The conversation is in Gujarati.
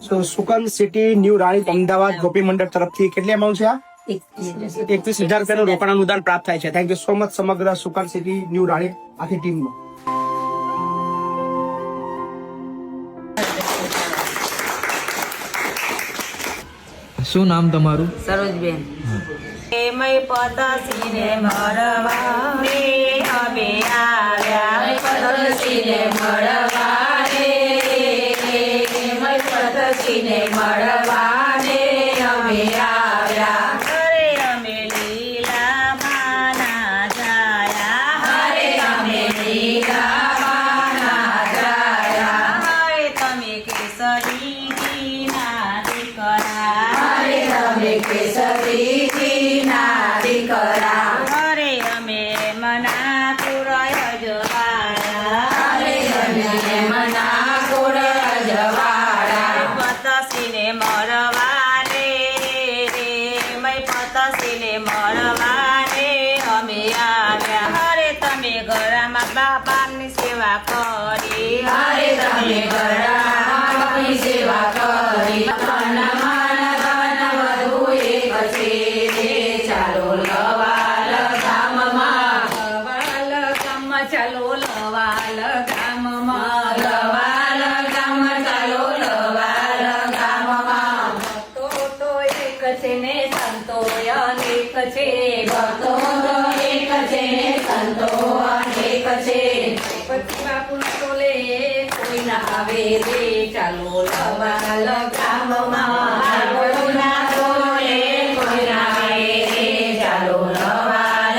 સુ- સુકન સિટી ન્યુ રાણી અમદાવાદ ગોપી મંડળ તરફથી કેટલી અમાઉન્ટ છે આ? એકવીસ હજાર રૂપિયાનું રોકાણ અનુદાન પ્રાપ્ત થાય છે. થેન્ક યુ સો મચ સમગ્ર સુકન સિટી ન્યુ રાણી આખી ટીમનો શું નામ તમારું? સરોજબેન. મય પતસીને મળવા મે અમે આવ્યા. પતસીને મળવા. પતસીને મળવા રે અમે આવ્યા. અરે અમે લીલા માના જાયા. હરે અમે લીલા માના જાયા તમે કેસરી ના દીકરા. અરે તમે કેસરી પતસીને મરવા રે રે મય પતસીને મરવા રે અમે આવ્યા. હરે તમે ઘરમાં બાપાની સેવા કરી. હરે તમે ઘરમાં સેવા કરી. સંતો અનેક છે, ભક્તો એક છે, સંતો અનેક છે. પછી બાપુ ટોલે કોઈ ના આવે રે ચાલો લવાલ ગામમાં. કોઈ ના ટોલે કોઈ ના આવે રે ચાલો લવાલ